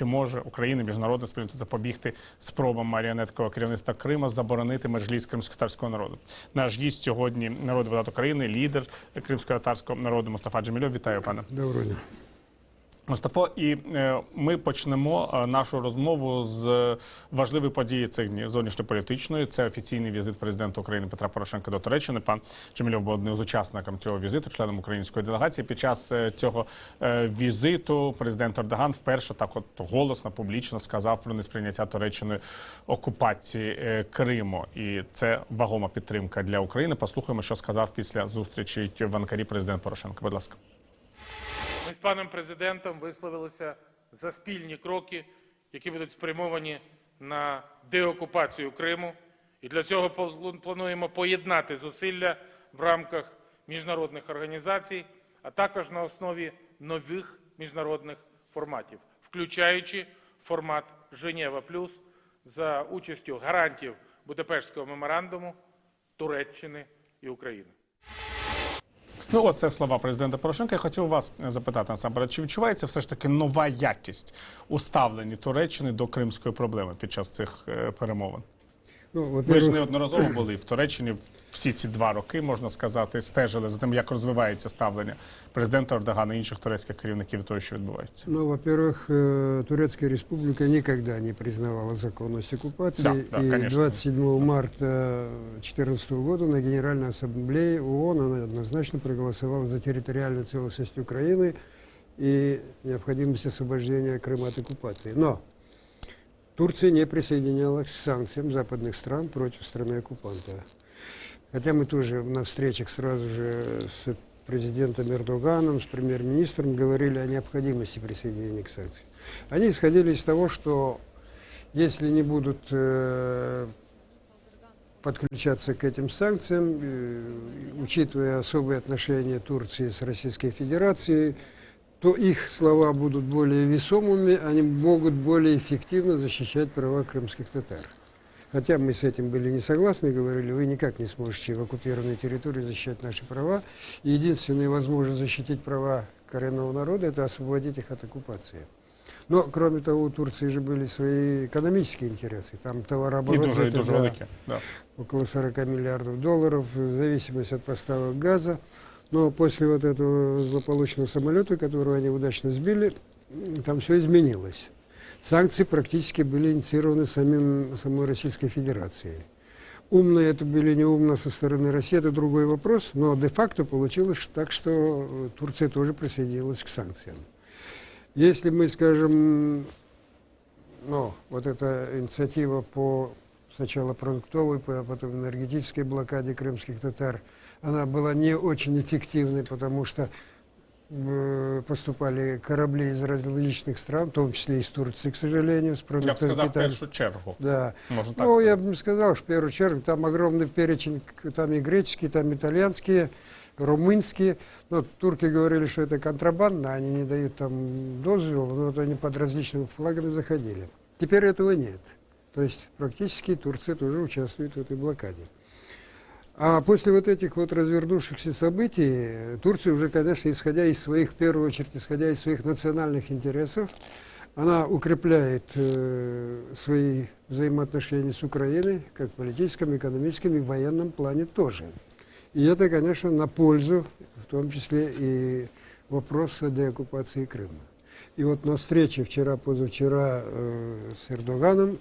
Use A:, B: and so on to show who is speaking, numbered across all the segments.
A: Чи може Україна міжнародна спільнота запобігти спробам маріонеткового керівництва Криму заборонити меджліс кримськотарського народу? Наш гість сьогодні народ депутат України, лідер кримсько-татарського народу Мустафа Джемільов. Вітаю, пане.
B: Доброго дня.
A: Мустафо, і е, ми почнемо е, нашу розмову з важливої події цих днів зовнішньополітичної. Це офіційний візит президента України Петра Порошенка до Туреччини. Пан Джемільов був одним з учасників цього візиту, членом української делегації. Під час е, цього е, візиту президент Ердоган вперше так от голосно, публічно сказав про несприйняття Туреччиною окупації е, Криму, і це вагома підтримка для України. Послухаємо, що сказав після зустрічі в Анкарі президент Порошенко. Будь ласка.
C: Ми з паном президентом висловилися за спільні кроки, які будуть спрямовані на деокупацію Криму. І для цього пл- плануємо поєднати зусилля в рамках міжнародних організацій, а також на основі нових міжнародних форматів, включаючи формат Женєва Плюс за участю гарантів Будапештського меморандуму, Туреччини і України.
A: Ну, оце слова президента Порошенка. Я хотів вас е, запитати насамперед, чи відчувається все ж таки нова якість у ставленні Туреччини до кримської проблеми під час цих е, перемовин?
B: Ну,
A: Ви ж неодноразово були в Туреччині всі ці два роки, можна сказати, стежили за тим, як розвивається ставлення президента Ердогана і інших турецьких керівників до того, що відбувається.
B: ну, во-первых, э, Турецкая республика никогда не признавала законность оккупации.
A: Да, да,
B: и
A: конечно.
B: 27 марта 2014 года на Генеральной Ассамблее ООН она однозначно проголосовала за территориальную целостность Украины и необходимость освобождения Крыма от оккупации. Но Турция не присоединялась к санкциям западных стран против страны-оккупанта. Хотя мы тоже на встречах сразу же с президентом Эрдоганом, с премьер-министром говорили о необходимости присоединения к санкциям. Они исходили из того, что если не будут э, подключаться к этим санкциям, э, учитывая особые отношения Турции с Российской Федерацией, то их слова будут более весомыми, они могут более эффективно защищать права крымских татар. Хотя мы с этим были не согласны, говорили, вы никак не сможете в оккупированной территории защищать наши права. И единственная возможность защитить права коренного народа – это освободить их от оккупации. Но, кроме того, у Турции же были свои экономические интересы. Там товарооборот где-то,
A: дуже
B: да.
A: Да.
B: около 40 миллиардов долларов, в зависимости от поставок газа. Но после вот этого злополучного самолета, которого они удачно сбили, там все изменилось. Санкции практически были инициированы самим, самой Российской Федерацией. Умно это были не умно со стороны России, это другой вопрос, но де-факто получилось так, что Турция тоже присоединилась к санкциям. Если мы, скажем, ну, вот эта инициатива по сначала продуктовой, по- потом энергетической блокаде крымских татар, она была не очень эффективной, потому что э, поступали корабли из различных стран, в том числе из Турции, к сожалению, с
A: Я б
B: продуктами
A: сказав
B: питания.
A: першу чергу.
B: Да.
A: Можна так
B: Ну,
A: сказати.
B: я бы сказал, что в первую очередь там огромный перечень, там и греческие, там итальянские, румынские. Ну, турки говорили, что это контрабанда, они не дают там дозвол, но вот они под различными флагами заходили. Теперь этого нет. То есть практически Турция тоже участвует в этой блокаде. А после вот этих вот развернувшихся событий, Турция уже, конечно, исходя из своих, в первую очередь, исходя из своих национальных интересов, она укрепляет э, свои взаимоотношения с Украиной, как в политическом, экономическом и военном плане тоже. И это, конечно, на пользу, в том числе и вопроса деоккупации Крыма. И вот на встрече вчера, позавчера э, с Эрдоганом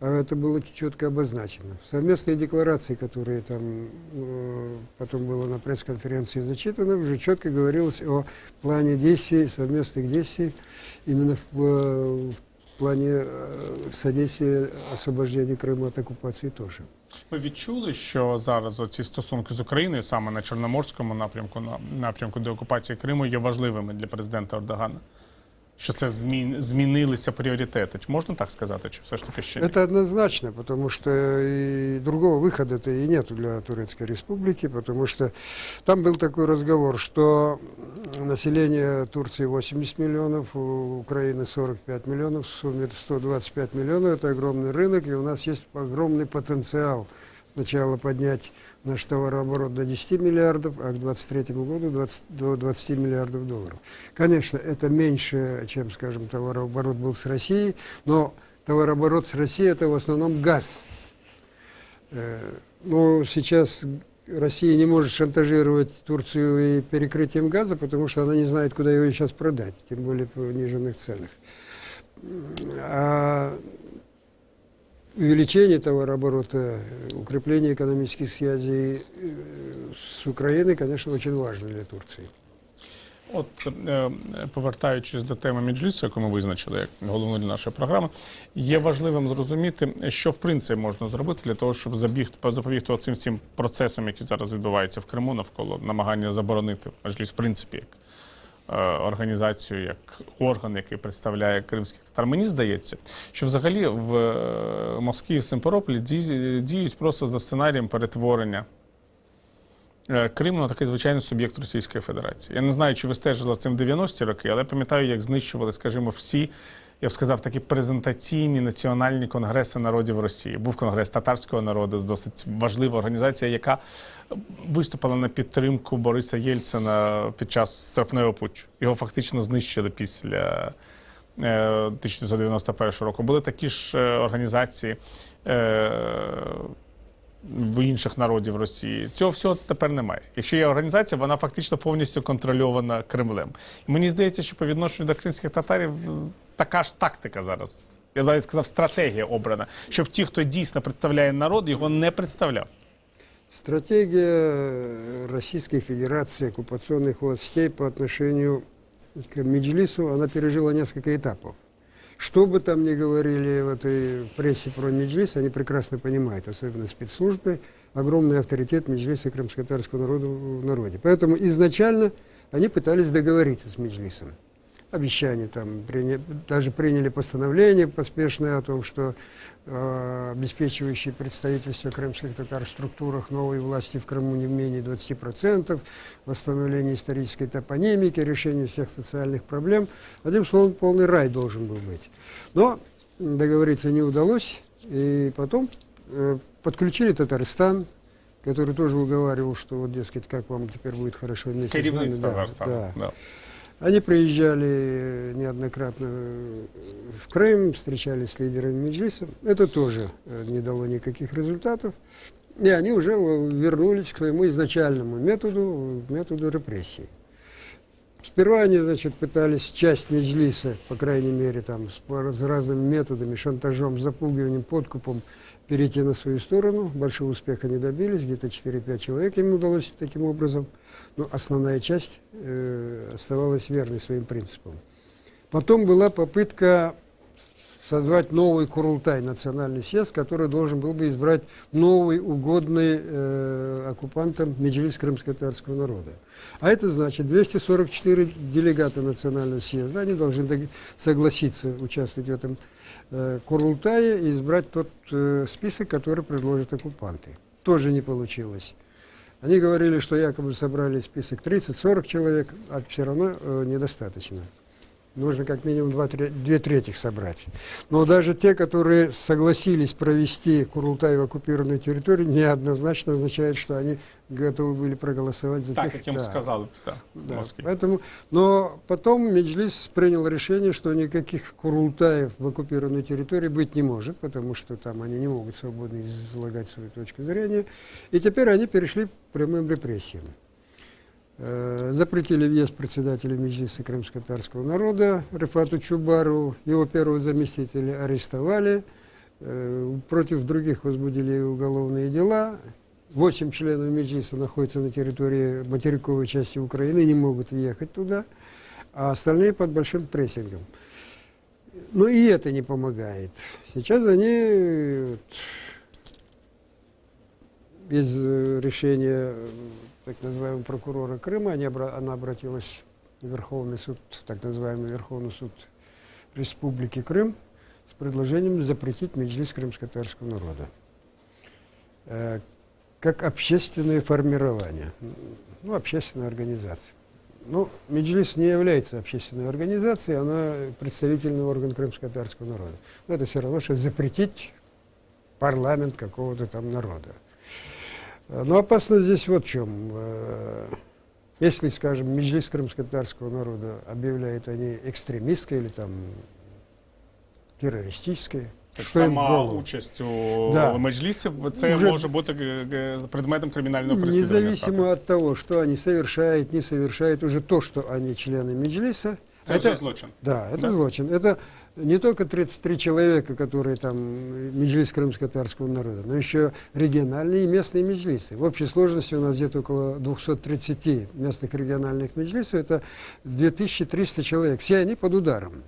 B: это было четко обозначено. Совместные декларации, которые там э, потом было на пресс-конференции зачитано, уже четко говорилось о плане действий, совместных действий именно в, э, в плане э, содействия освобождению Крыма от оккупации тоже.
A: Ви відчули, що зараз ці стосунки з Україною саме на Чорноморському напрямку, на напрямку деокупації Криму, є важливими для президента Ердогана? Що це змін, змінилися пріоритети? Чи можна так сказати? Чи все ж таки ще ні?
B: Это однозначно, потому что и другого выхода-то и нету для Турецкой Республики, потому что там был такой разговор, что население Турции 80 миллионов, у Украины 45 миллионов, в сумме это 125 миллионов, это огромный рынок, и у нас есть огромный потенциал сначала поднять наш товарооборот до 10 миллиардов, а к 2023 году 20 до 20 миллиардов долларов. Конечно, это меньше, чем, скажем, товарооборот был с Россией, но товарооборот с Россией – это в основном газ. Э, Но сейчас Россия не может шантажировать Турцию и перекрытием газа, потому что она не знает, куда его сейчас продать, тем более по пониженных ценах. А увеличение товарооборота, укрепление экономических связей э, с Украиной, конечно, очень важно для Турции.
A: От е, повертаючись до теми Меджлісу, яку ми визначили як головну для нашої програми, є важливим зрозуміти, що в принципі можна зробити для того, щоб забігти запобігти цим всім процесам, які зараз відбуваються в Криму навколо намагання заборонити Меджліс, в принципі, як організацію, як орган, який представляє кримських татар. Мені здається, що взагалі в Москві Москві в Симферополі діють просто за сценарієм перетворення. Е, Крим на такий звичайний суб'єкт Російської Федерації. Я не знаю, чи ви стежили за цим в 90-ті роки, але я пам'ятаю, як знищували, скажімо, всі, я б сказав, такі презентаційні національні конгреси народів Росії. Був конгрес татарського народу, досить важлива організація, яка виступила на підтримку Бориса Єльцина під час серпневого путчу. Його фактично знищили після. е, 1991 року були такі ж е, організації е, в інших народів Росії. Цього всього тепер немає. Якщо є організація, вона фактично повністю контрольована Кремлем. І мені здається, що по відношенню до кримських татарів така ж тактика зараз. Я навіть сказав, стратегія обрана, щоб ті, хто дійсно представляє народ, його не представляв.
B: Стратегия Российской Федерации оккупационных властей по отношению к Меджлису, она пережила несколько этапов. Что бы там ни говорили в этой прессе про Меджлис, они прекрасно понимают, особенно спецслужбы, огромный авторитет Меджлиса и крымско-татарского народа в народе. Поэтому изначально они пытались договориться с Меджлисом. Обещания там, приня- даже приняли постановление поспешное о том, что э, обеспечивающие представительство крымских татар в структурах новой власти в Крыму не менее 20%, восстановление исторической топонимики, решение всех социальных проблем. Одним словом, полный рай должен был быть. Но договориться не удалось, и потом э, подключили Татарстан, который тоже уговаривал, что вот, дескать, как вам теперь будет хорошо вместе с нами. Да, да.
A: Да.
B: Они приезжали неоднократно в Крым, встречались с лидерами Меджлиса. Это тоже э, не дало никаких результатов. И они уже э, вернулись к своему изначальному методу, методу репрессий. Сперва они, значит, пытались часть Меджлиса, по крайней мере, там, с разными методами, шантажом, запугиванием, подкупом, перейти на свою сторону. Большого успеха не добились, где-то 4-5 человек им удалось таким образом. Но основная часть э, оставалась верной своим принципам. Потом была попытка созвать новый Курултай, национальный съезд, который должен был бы избрать новый угодный э, оккупантам Меджлис крымско-татарского народа. А это значит 244 делегата национального съезда, они должны согласиться участвовать в этом э, Курултае и избрать тот э, список, который предложат оккупанты. Тоже не получилось. Они говорили, что якобы собрали список 30-40 человек, а все равно э, недостаточно. Нужно как минимум два, тре- две трети собрать. Но даже те, которые согласились провести Курултай в оккупированной территории, неоднозначно означает, что они готовы были проголосовать за
A: Так,
B: тех,
A: як їм
B: да,
A: в
B: да,
A: Москві.
B: Поэтому, но потом Меджлис принял решение, что никаких Курултаев в оккупированной территории быть не может, потому что там они не могут свободно излагать свою точку зрения. И теперь они перешли к прямым репрессиям. Э, Запретили въезд председателя Меджлиса крымско-татарского народа Рифату Чубару, его первого заместителя арестовали, э, против других возбудили уголовные дела. Восемь членов Меджлиса находятся на территории материковой части Украины, не могут въехать туда, а остальные под большим прессингом. Но и это не помогает. Сейчас они э, вот, так называемого прокурора Крыма, они она обратилась в Верховный суд, так называемый Верховный суд Республики Крым с предложением запретить Меджлис крымско-татарского народа. Э, Как общественное формирование, ну, общественная организация. Ну, Меджлис не является общественной организацией, она представительный орган крымско-татарского народа. Но это все равно, что запретить парламент какого-то там народа. Э, Но опасность здесь вот в чем. Э, Если, скажем, Меджлис крымско-татарского народа объявляют они экстремистской или там террористической,
A: Так
B: что им в
A: сама
B: голову?
A: участь у
B: Да.
A: меджлісі це
B: Уже-
A: може бути е, е, предметом кримінального переслідування.
B: Независимо
A: стати.
B: от того, что они совершают, не совершают, уже то, что они члены Меджлиса,
A: Це вже злочин.
B: Да, это
A: Да?
B: злочин. Это не только 33 человека, которые там меджлис крымско-татарского народа, но еще региональные и местные меджлисы. В общей сложности у нас где-то около 230 местных региональных меджлисов, это 2300 человек. Все они под ударом.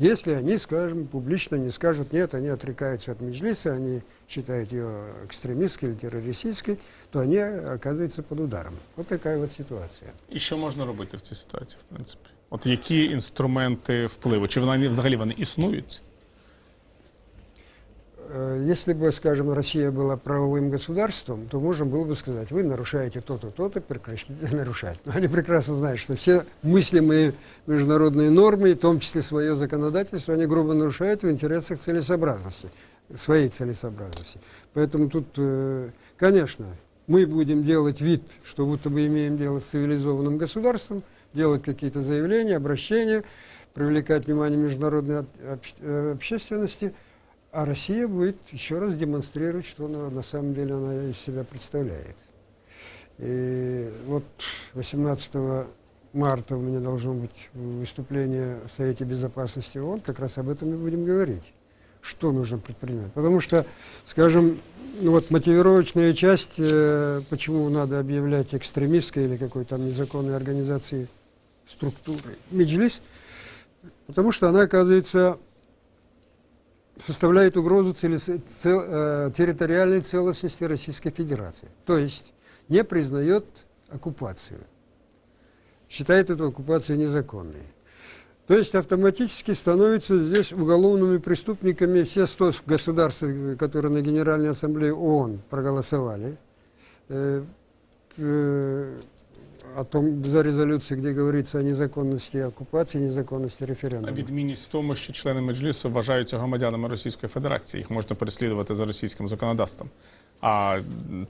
B: Если они, скажем, публично не скажут нет, они отрекаются от меджлиса, они считают ее экстремистской или террористической, то они оказываются под ударом. Вот такая вот ситуация.
A: І що можна робити в цій ситуації, в принципі? От які інструменти впливу? Чи вони взагалі вони існують?
B: Э, Если бы, скажем, Россия была правовым государством, то можно было бы сказать, вы нарушаете то-то, то-то, прекратите нарушать. Но они прекрасно знают, что все мыслимые международные нормы, в том числе свое законодательство, они грубо нарушают в интересах целесообразности, своей целесообразности. Поэтому тут, э, конечно, мы будем делать вид, что будто бы имеем дело с цивилизованным государством, делать какие-то заявления, обращения, привлекать внимание международной э, общественности – а Россия будет еще раз демонстрировать, что она, на самом деле она из себя представляет. И вот 18 марта у меня должно быть выступление в Совете Безопасности ООН, как раз об этом и будем говорить. Что нужно предпринимать? Потому что, скажем, ну вот мотивировочная часть, э, почему надо объявлять экстремистской или какой-то там незаконной организации структуры Меджлис, потому что она, оказывается, составляет угрозу целес- цел- э, территориальной целостности Российской Федерации. То есть не признает оккупацию. Считает эту оккупацию незаконной. То есть автоматически становятся здесь уголовными преступниками все 100 государств, которые на Генеральной Ассамблее ООН проголосовали э, э, о том, за резолюцию, где говорится о незаконности оккупации, незаконности референдума.
A: Відмінність в тому, що члени меджлісу вважаються громадянами Російської Федерації. Їх можна переслідувати за російським законодавством. А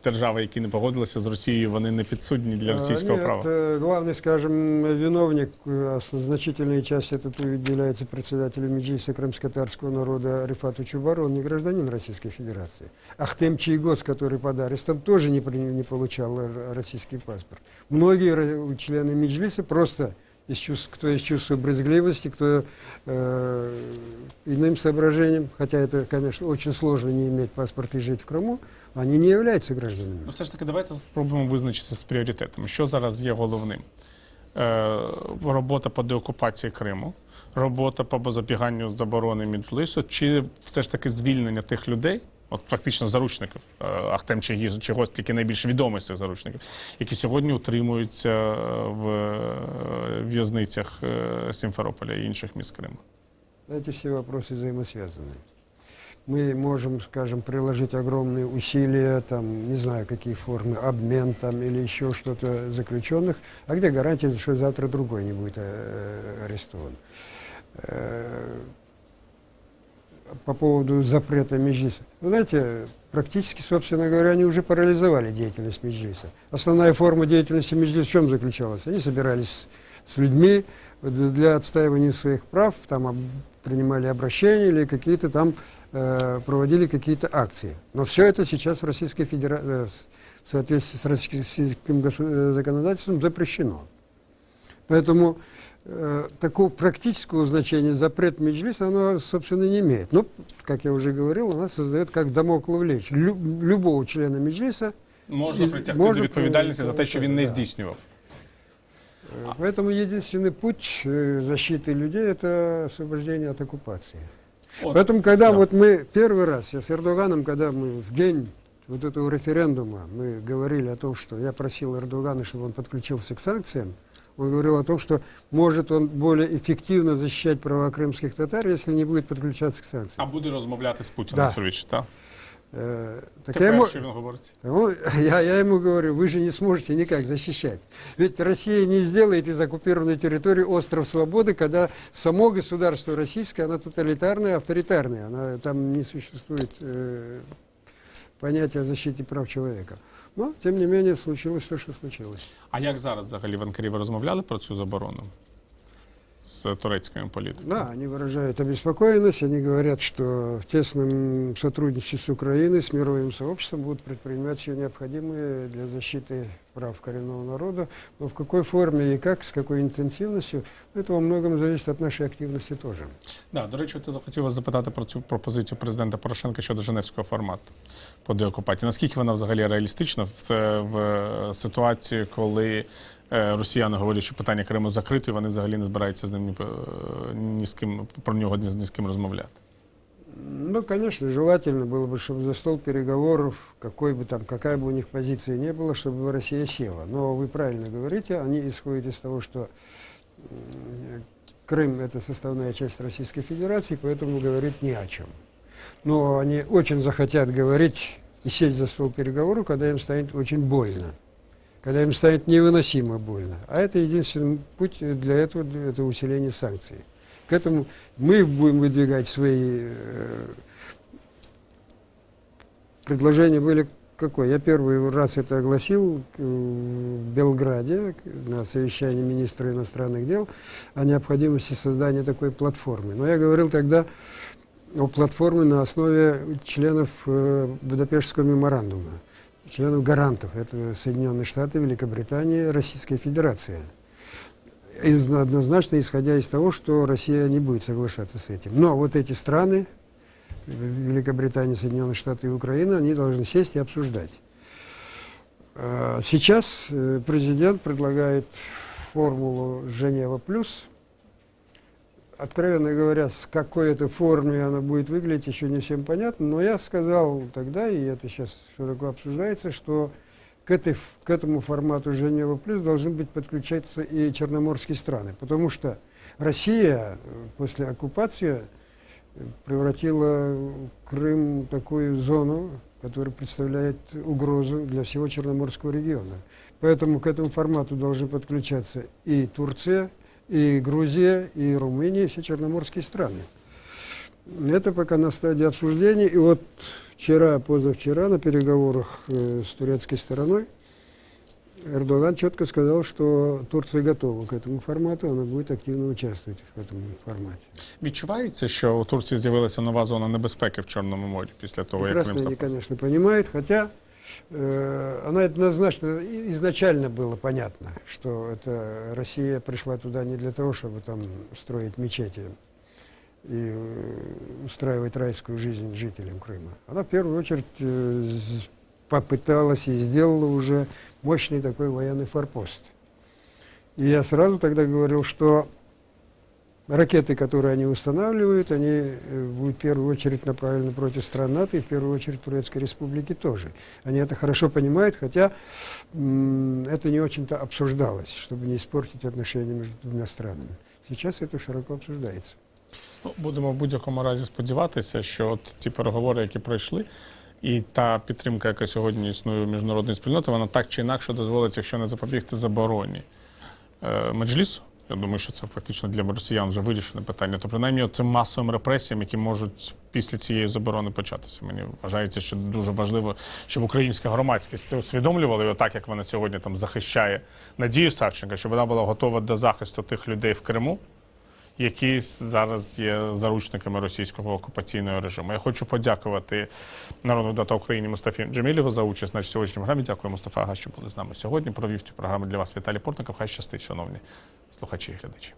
A: держави, які не погодилися з Росією, вони не підсудні для російського
B: А, Нет,
A: права.
B: э, главный, скажем, виновник, э, а значительная часть это уделяется председателю Меджлиса крымско-татарского народа Рифату Чубару, он не гражданин Российской Федерации. Ахтем Чайгоц, который под арестом, тоже не, при- не получал р- российский паспорт. Многие ро- члены Меджлиса просто из чувств, кто из чувства брезгливости, кто э, иным соображением, хотя это, конечно, очень сложно не иметь паспорта и жить в Крыму, они не являются гражданами.
A: Ну, все ж таки, давайте спробуємо визначитися з пріоритетами. Що зараз є головним? Е, робота по деокупації Криму, робота по запобіганню заборони Меджлису, чи все ж таки звільнення тих людей, от фактично заручників, е, Ахтем Чигіз, чогось тільки найбільш відомий з цих заручників, які сьогодні утримуються е, в е, в'язницях е, Сімферополя і інших міст Криму.
B: Эти все вопросы взаимосвязаны. Мы можем, скажем, приложить огромные усилия, там, не знаю, какие формы, обмен там или еще что-то заключенных, а где гарантия, что завтра другой не будет э, арестован? Э, По поводу запрета Меджлиса. Вы знаете, практически, собственно говоря, они уже парализовали деятельность Меджлиса. Основная форма деятельности Меджлиса в чем заключалась? Они собирались с людьми для отстаивания своих прав, там принимали обращения или какие-то там э, проводили какие-то акции. Но все это сейчас в Российской Федерации, в соответствии с российским э, законодательством запрещено. Поэтому э, такого практического значения запрет Меджлиса, оно, собственно, не имеет. Но, как я уже говорил, она создает как домоклов лечь. Лю- любого члена Меджлиса
A: Можна
B: І-
A: притягти
B: може
A: до відповідальності за те, що він не
B: да.
A: здійснював.
B: Э, Поэтому единственный путь э, защиты людей – это освобождение от оккупации.
A: От,
B: Поэтому, когда
A: да.
B: вот мы первый раз, я с Эрдоганом, когда мы в день вот этого референдума, мы говорили о том, что я просил Эрдогана, чтобы он подключился к санкциям, он говорил о том, что может он более эффективно защищать права крымских татар, если не будет подключаться к санкциям.
A: А буде розмовляти з Путіним
B: Да.
A: сповіч, так?
B: Э, так я
A: Тепер
B: ему,
A: що він говорить?
B: Он- я, я ему говорю, вы же не сможете никак защищать. Ведь Россия не сделает из оккупированной территории остров свободы, когда само государство российское, оно тоталитарное, авторитарное. Оно, там не существует э, понятия о защите прав человека. Но, тем не менее, случилось то, что случилось.
A: А як зараз взагалі в Анкарі ви розмовляли про цю заборону з турецькими політиками?
B: Да, они выражают обеспокоенность, они говорят, что в тесном сотрудничестве с Украиной, с мировым сообществом будут предпринимать все необходимое для защиты прав коренного народа. Но в какой форме и как, с какой интенсивностью, это во многом зависит от нашей активности тоже.
A: Да, до речі, ти захотів вас запитати про цю пропозицію президента Порошенка щодо Женевського формату по деокупації. Наскільки вона взагалі реалістична в, в е, ситуації, коли е, росіяни говорять, що питання Криму закрите, і вони взагалі не збираються з ним ні, ні з ким про нього ні з ким розмовляти?
B: Ну, конечно, желательно было бы, чтобы за стол переговоров, какой бы там, какая бы у них позиция не была, чтобы Россия села. Но вы правильно говорите, они исходят из того, что Крым – это составная часть Российской Федерации, поэтому говорить ни о чем. Но они очень захотят говорить и сесть за стол переговоров, когда им станет очень больно, когда им станет невыносимо больно. А это единственный путь для этого – это усиление санкций. К этому мы будем выдвигать свои э, предложения были какой? Я первый раз это огласил э, в Белграде на совещании министра иностранных дел о необходимости создания такой платформы. Но я говорил тогда о платформе на основе членов э, Будапештского меморандума, членов гарантов. Это Соединенные Штаты, Великобритания, Российская Федерация. Из- однозначно исходя из того, что Россия не будет соглашаться с этим. Но вот эти страны, Великобритания, Соединенные Штаты и Украина, они должны сесть и обсуждать. А Сейчас э, президент предлагает формулу Женева плюс. Откровенно говоря, с какой это форме она будет выглядеть, еще не всем понятно. Но я сказал тогда, и это сейчас широко обсуждается, что к, этой, к этому формату Женева плюс должны быть подключаться и черноморские страны. Потому что Россия э, после оккупации э, превратила Крым в такую зону, которая представляет угрозу для всего Черноморского региона. Поэтому к этому формату должны подключаться и Турция, и Грузия, и Румыния, и все черноморские страны. Это пока на стадии обсуждений. И вот вчера, позавчера на переговорах э, с турецкой стороной Эрдоган четко сказал, что Турция готова к этому формату, она будет активно участвовать в этом формате.
A: Відчувається, що у Турції з'явилася нова зона небезпеки в Чорному морі після того, як
B: Прекрасно
A: Крим
B: они,
A: запав?
B: конечно, понимают, хотя э, она однозначно и- изначально было понятно, что это Россия пришла туда не для того, чтобы там строить мечети и э, устраивать райскую жизнь жителям Крыма. Она в первую очередь э, попыталась и сделала уже мощный такой военный форпост. И я сразу тогда говорил, что ракеты, которые они устанавливают, они э, будут в первую очередь направлены против стран НАТО и в первую очередь Турецкой Республики тоже. Они это хорошо понимают, хотя это не очень-то обсуждалось, чтобы не испортить отношения между двумя странами. Сейчас это широко обсуждается.
A: Ну, будемо в будь-якому разі сподіватися, що от ті переговори, які пройшли, і та підтримка, яка сьогодні існує у міжнародної спільноти, вона так чи інакше дозволить, якщо не запобігти забороні е, меджлісу. Я думаю, що це фактично для росіян вже вирішене питання. То принаймні цим масовим репресіям, які можуть після цієї заборони початися. Мені вважається, що дуже важливо, щоб українська громадськість це усвідомлювала, і отак як вона сьогодні там захищає Надію Савченка, щоб вона була готова до захисту тих людей в Криму які зараз є заручниками російського окупаційного режиму. Я хочу подякувати народному дата України Мустафі Джемілєву за участь в нашій сьогоднішній програмі. Дякую, Мустафа Ага, що були з нами сьогодні. Провів цю програму для вас Віталій Портников. Хай щастить, шановні слухачі і глядачі.